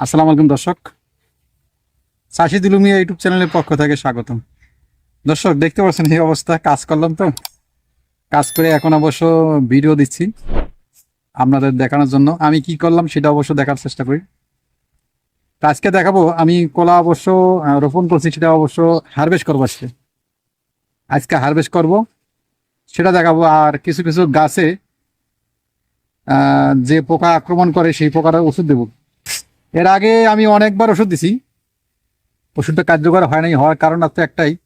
আসসালামু আলাইকুম দর্শক। চাষি দুলুমিয়া ইউটিউব চ্যানেলের পক্ষ থেকে স্বাগতম। দর্শক, দেখতে পাচ্ছেন এই অবস্থা, কাজ করলাম তো। কাজ করে এখন অবশ্য ভিডিও দিচ্ছি আপনাদের দেখানোর জন্য। আমি কি করলাম সেটা অবশ্য দেখার চেষ্টা করি। আজকে দেখাবো, আমি কলা অবশ্য রোপণ করছি, সেটা অবশ্য হারভেস্ট করব আজকে। আজকে হারভেস্ট করব, সেটা দেখাবো। আর কিছু কিছু গাছে যে পোকা আক্রমণ করে সেই পোকার ওষুধ দেবো। এর আগে আমি অনেকবার ওষুধ দিছি। ওষুধটা কার্যকর হয় নাই, হওয়ার কারণ আছে একটাই।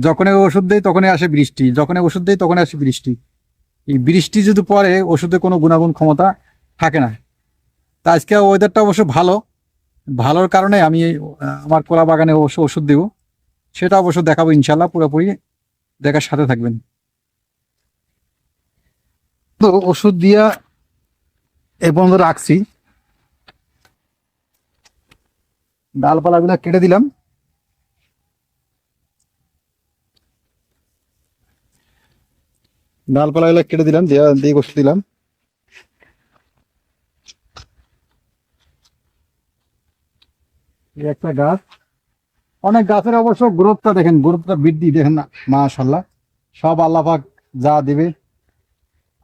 যখনই ওষুধ দেয় তখনই আসে বৃষ্টি। যখনই ওষুধ দেয় তখনই আসে বৃষ্টি। এই বৃষ্টি যদি পরে ওষুধে কোনো গুণাগুণ ক্ষমতা থাকে না। তা আজকে ওয়েদারটা অবশ্য ভালো। ভালোর কারণে আমি আমার কলা বাগানে অবশ্য ওষুধ দেবো। সেটা অবশ্য দেখাবো ইনশাল্লাহ পুরোপুরি। দেখার সাথে থাকবেন। তো ওষুধ দিয়া এই পর্যন্ত রাখছি। ডালপালাগুলো কেটে দিলাম। ডালপালাগুলো কেটে দিলাম, দিয়ে দিয়ে দিলাম। একটা গাছ। অনেক গাছের অবশ্য গ্রোথটা দেখেন গ্রোথটা বৃদ্ধি দেখেন না মাশাল্লাহ সব আল্লাপাক যা দিবে,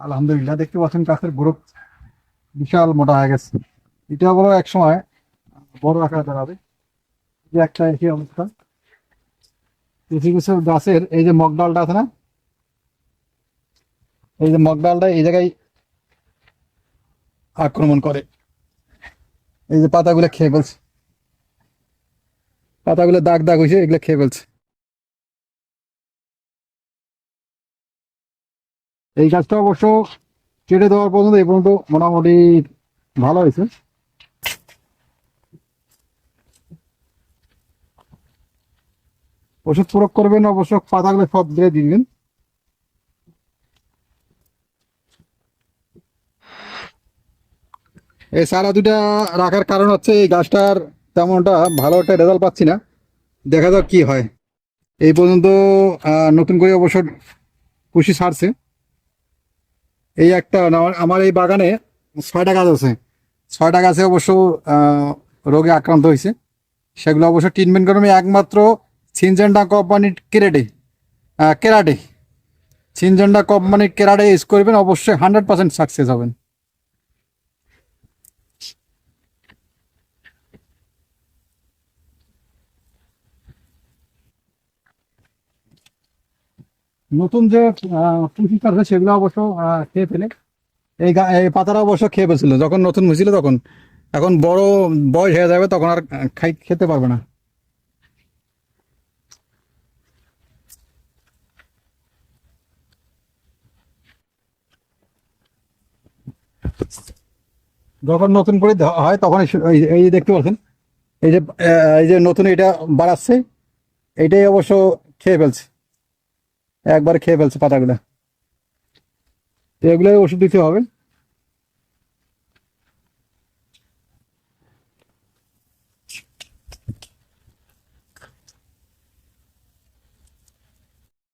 আলহামদুলিল্লাহ, দেখতে পাচ্ছেন গাছের গ্রোথ বিশাল মোটা হয়ে গেছে। এটা বলো এক সময় বড় আকার দাঁড়াবে। যে একটা একই অবস্থা। কিছু গাছের এই যে মগ ডালটা আছে না? এই যে মগ ডালটা এই জায়গায় আক্রমণ করে। এই যে পাতাগুলো খেয়ে ফেলছে। পাতাগুলো দাগ দাগ হয়েছে এগুলো খেয়ে ফেলছে। এই গাছটা অবশ্য কেটে দেওয়ার পর্যন্ত এই পর্যন্ত মোটামুটি ভালো হয়েছে। ওষুধ প্রয়োগ করবেন, অবশ্য পাতাগুলো সব দিয়ে দিবেন। এই সারা দুটা রাখার কারণ হচ্ছে এই গাছটার তেমনটা ভালো একটা রেজাল্ট পাচ্ছি না। দেখা যাক কি হয়। এই পর্যন্ত নতুন করে অবশ্য কুশি ছাড়ছে। এই একটা, আমার- এই বাগানে ছয়টা গাছ আছে। ছয়টা গাছে অবশ্য রোগে আক্রান্ত হয়েছে। সেগুলো অবশ্য ট্রিটমেন্ট করবে একমাত্র সিনজেন্ডা কোম্পানির কেরাটে কেরাটে সিনজেন্ডা কোম্পানির কেরাটে ইউজ করবেন, অবশ্যই হান্ড্রেড পার্সেন্ট সাকসেস হবেন। নতুন যে পুঁজি আছে সেগুলো অবশ্য খেয়ে ফেলে। এই এই পাতাটা অবশ্য খেয়ে ফেলছিল, যখন নতুন হয়েছিল তখন। এখন বড় বয়স হয়ে যাবে তখন আর খাই, খেতে পারবে না। যখন নতুন করে হয়, তখন এই যে দেখতে পাচ্ছেন, এই যে এই যে নতুন এটা বাড়াচ্ছে এইটাই অবশ্য খেয়ে ফেলছে। একবার খেয়ে ফেলছে পাতাগুলো। এগুলো ওষুধ দিতে হবে।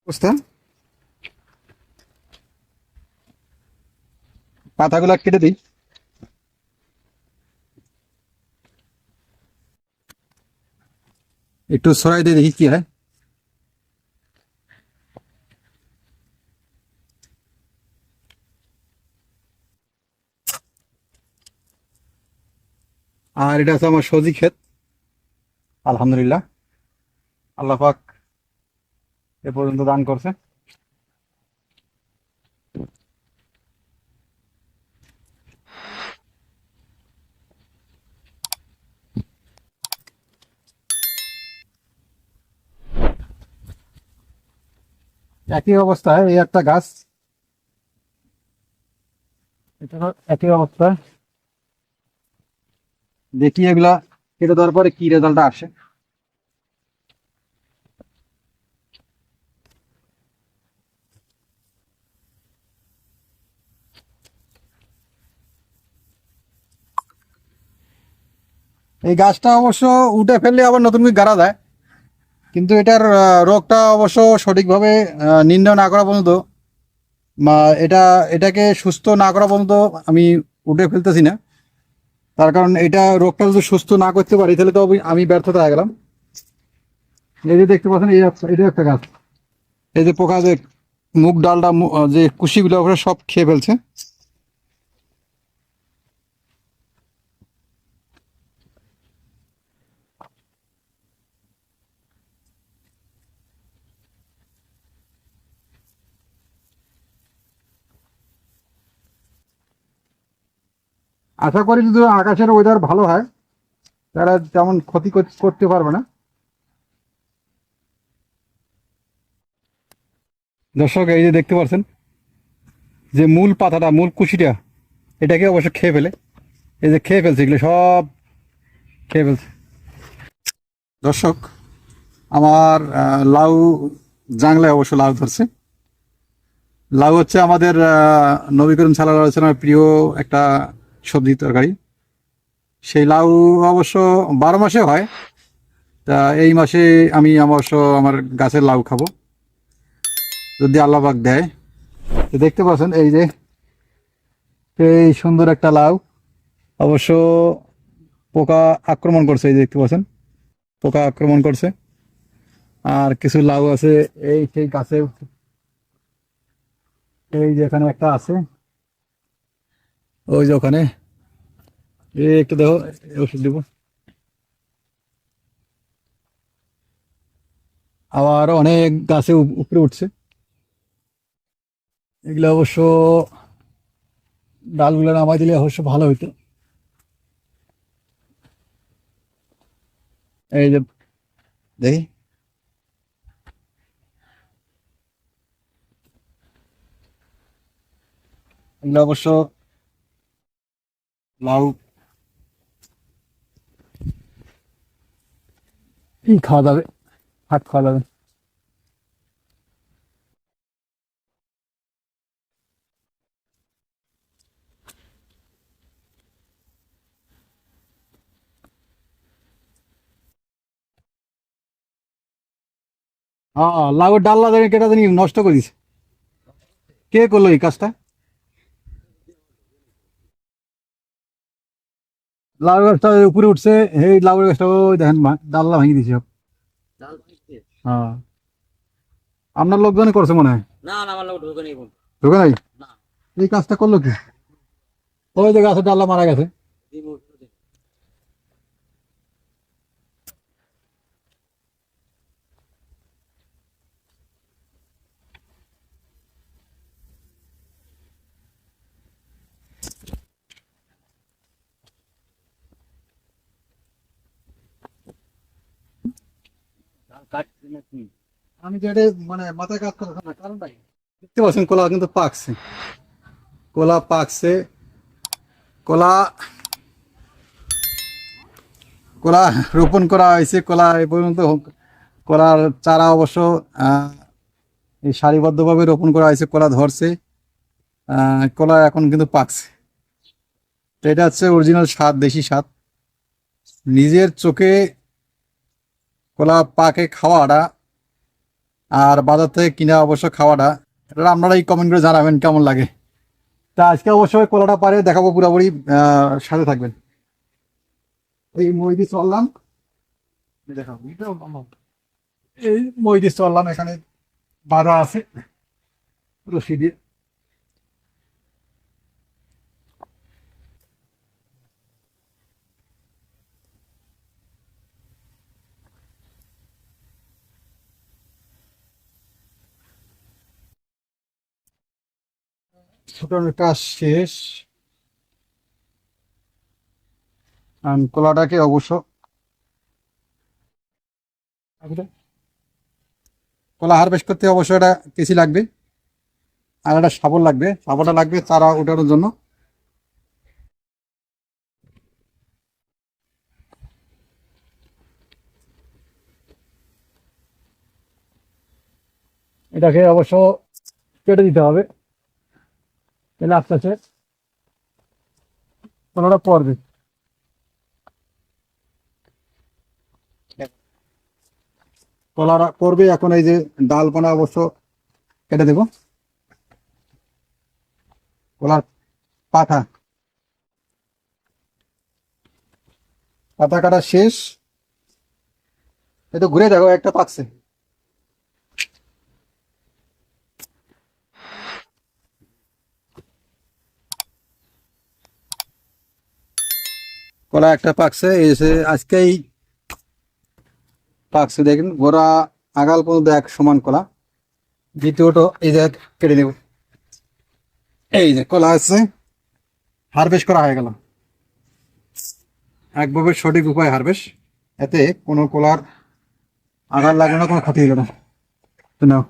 অবস্থা? পাতাগুলো কেটে দিই। একটু সরাই দিয়ে দেখি কি হয়। আর এটা হচ্ছে আমার সবজি ক্ষেত। আলহামদুলিল্লাহ। আল্লাহ পাক এ পর্যন্ত দান করছে। একই অবস্থায় এই একটা গাছ। এটা একই অবস্থা। দেখি এগুলা কেটে দেওয়ার পরে কি রেজাল্ট আসে। এই গাছটা অবশ্য উঠে ফেললে আবার নতুন করে গাড়া দেয় কিন্তু এটার রোগটা অবশ্য সঠিকভাবে নির্ণয় না করা পর্যন্ত এটা, এটাকে সুস্থ না করা পর্যন্ত আমি উঠে ফেলতেছি না। তার কারণ এটা রোগটা যদি সুস্থ না করতে পারি, তাহলে তো আমি- ব্যর্থতা হয়ে গেলাম। এই যে দেখতে পাচ্ছেন, এই এটা একটা গাছ। এই যে পোকা যে মুগ ডালটা যে কুশিগুলো সব খেয়ে ফেলছে। আশা করি যদি আকাশের ওয়েদার ভালো হয় তারা তেমন ক্ষতি করতে পারবে না। দর্শক এই যে দেখতে পাচ্ছেন যে মূল পাতাটা মূল কুশিটা এটাকে অবশ্য খেয়ে ফেলে। এই যে খেয়ে ফেলছে এগুলো সব খেয়ে ফেলছে। দর্শক আমার লাউ জাংলায় অবশ্য লাউ ধরছে। লাউ হচ্ছে আমাদের আহ, নবী করিম সাল্লাহ আলাইসালামের প্রিয় একটা সবজি তরকারি। সেই লাউ অবশ্য বারো মাসে হয়। তা এই মাসে আমি অবশ্য আমার গাছের লাউ খাব। যদি আল্লাহবাক দেয়। তো দেখতে পাচ্ছেন এই যে, এই সুন্দর একটা লাউ। অবশ্য পোকা আক্রমণ করছে, এই দেখতে পাচ্ছেন। পোকা আক্রমণ করছে। আর কিছু লাউ আছে, এই সেই গাছে এই যে এখানে একটা আছে। ওই যে ওখানে। এই একটু দেখো ওষুধ দিব। আবার অনেক গাছে উপ- উপরে উঠছে। এগুলো অবশ্য ডালগুলো নামাই দিলে অবশ্য ভালো হইতো। এই যে দেখি। এগুলো অবশ্য লাউ খাওয়া যাবে? ভাত খাওয়া যাবে। হ্যাঁ লাউয়ের ডাল্লা কেটা নষ্ট করিস কে করল এই কাজটা? লাউ গাছটা উপরে উঠছে এই লাউ গাছটা ওই দেখেন ডাল্লা ভাঙি দিছে হ্যাঁ। আপনার লোকজনই করছে মনে হয়? না না আমার লোক ঢুকে নেই ঢুকে নাই? না। এই কাজটা করল কি? ওই যে গাছের ডাল্লা মারা গেছে। আমি এটা মানে মাথায় কাজ করতে না কারণটা দেখতে পাচ্ছেন কলা কিন্তু পাকছে। কলা পাকছে। কলা কলা রোপণ করা হয়েছে। কলা এ পর্যন্ত কলার চারা অবশ্য এই সারিবদ্ধভাবে রোপণ করা হয়েছে কলা ধরছে। আহ, কলা এখন কিন্তু পাকছে। তো এটা হচ্ছে অরিজিনাল স্বাদ দেশি স্বাদ। নিজের চোখে কলা পাকে খাওয়াটা আর বাজার থেকে কিনা অবশ্য খাওয়াটা, এটা আপনারাই কমেন্ট করে জানাবেন কেমন লাগে। তা আজকে অবশ্যই কলাটা পারে দেখাবো পুরোপুরি সাথে থাকবেন। এই মইদি চললাম। এই দেখাবো। এই মইদি চললাম, এখানে বাধা আছে। রশি দিয়ে। ছোটানোর কাজ শেষ। কলাটাকে অবশ্য কলা হারভেস্ট করতে অবশ্য এটা কেসি লাগবে। আর একটা শাবল লাগবে। শাবলটা লাগবে চারা ওঠানোর জন্য। এটাকে অবশ্য কেটে দিতে হবে। তাহলে আস্তে আস্তে কলাটা পড়বে কলাটা করবে এখন এই যে ডাল ডালপানা অবশ্য কেটে দেব। কলার পাতা পাতা কাটা শেষ। তো ঘুরে দেখো, একটা পাকছে। কলা একটা পাকছে এসে আজকেই পাকছে, দেখেন, গোড়া আগাল পর্যন্ত এক সমান কলা। দ্বিতীয়টো, এই যে কেটে নেব। এই যে কলা আছে হারভেস্ট করা হয়ে গেল। একভাবে সঠিক উপায় হারভেস্ট এতে কোনো কলার আঘাত লাগল না কোনো ক্ষতি হলো না। নাও,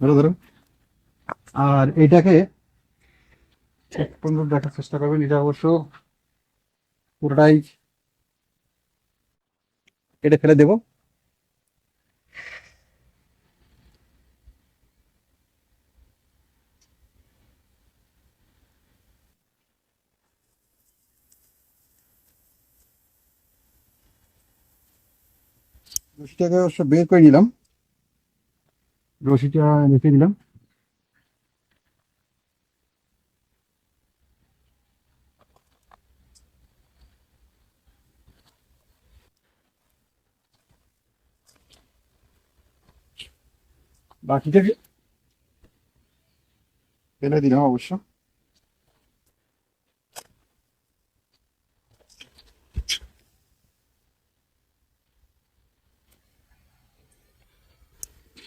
ধরো ধরো। আর পর্যন্ত দেখার চেষ্টা করবেন, এটা অবশ্য পুরোটাই কেটে ফেলে দেবো। রশিটাকে অবশ্য বের করে নিলাম। রশিটা রেখে দিলাম বাকিটাকে ফেলে দিলাম অবশ্য।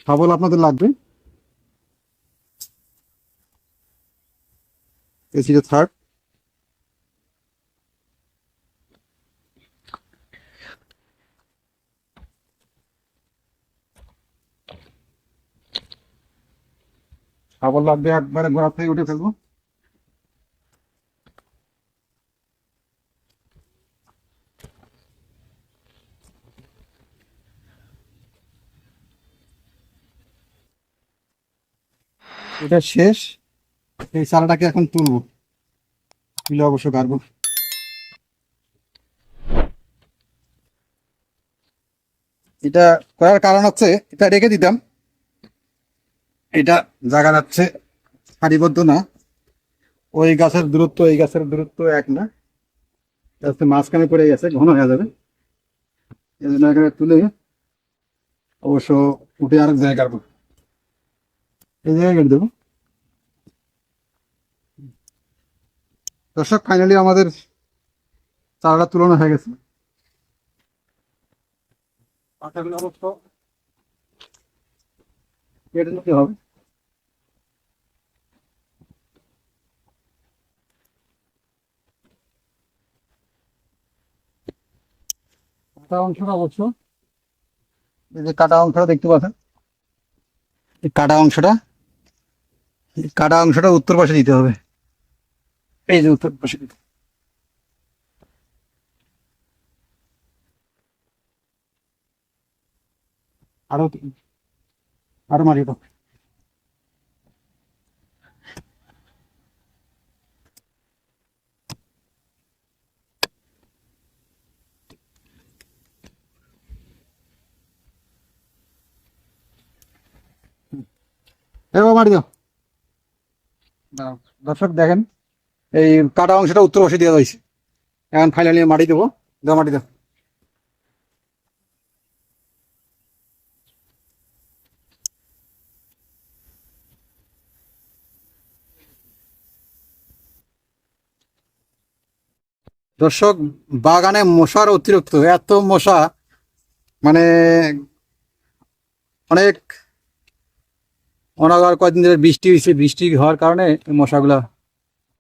শাবল আপনাদের লাগবে? এসি থার্ড শাবল লাগবে একবারে গোড়া থেকে উঠে ফেলব। এটা শেষ। এই চারাটাকে এখন তুলবো। তুলে অবশ্য গাড়বো। এটা করার কারণ হচ্ছে এটা রেখে দিতাম। এটা জায়গা যাচ্ছে সারিবদ্ধ না। ওই গাছের দূরত্ব, এই গাছের দূরত্ব এক না। এটা মাঝখানে পড়ে গেছে, ঘন হয়ে যাবে। এই জন্য এখানে তুলে অবশ্য উঠে আরেক জায়গা গাড়বো এই জায়গায় কেটে দেবো। দর্শক ফাইনালি আমাদের চারাটা তুলনা হয়ে গেছে। পাতাগুলো অবশ্য কেটে নিতে হবে। কাটা অংশটা অবশ্য এই যে কাটা অংশটা দেখতে পাচ্ছেন? এই কাটা অংশটা কাটা অংশটা উত্তর পাশে দিতে হবে। এই যে উত্তর পাশে দিতে আরও আরও মারি দাও। দর্শক, দেখেন, এই কাটা অংশটা উত্তর দেওয়া হয়েছে এখন ফাইনালি মাটি দেবো। মাটি দর্শক, বাগানে মশার অতিরিক্ত, এত মশা মানে অনেক অনাগার কয়েকদিন ধরে বৃষ্টি হয়েছে বৃষ্টি হওয়ার কারণে মশাগুলা।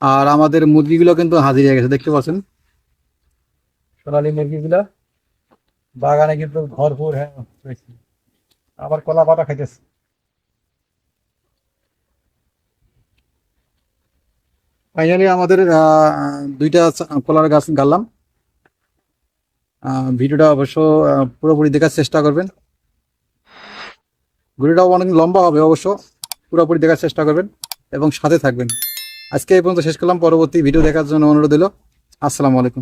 আর আমাদের মুরগিগুলো কিন্তু হাজির হয়ে গেছে দেখতে পাচ্ছেন। সোনালি মুরগিগুলা বাগানে কিন্তু ভরপুর হ্যাঁ আবার কলা পাতা খাইতেছে। ফাইনালি আমাদের দুইটা কলার গাছ গাড়লাম। আহ, ভিডিওটা অবশ্য পুরোপুরি দেখার চেষ্টা করবেন। ভিডিওটাও অনেক লম্বা হবে অবশ্য। পুরোপুরি দেখার চেষ্টা করবেন এবং সাথে থাকবেন। আজকে এই পর্যন্ত শেষ করলাম। পরবর্তী ভিডিও দেখার জন্য অনুরোধ দিল আসসালামু আলাইকুম।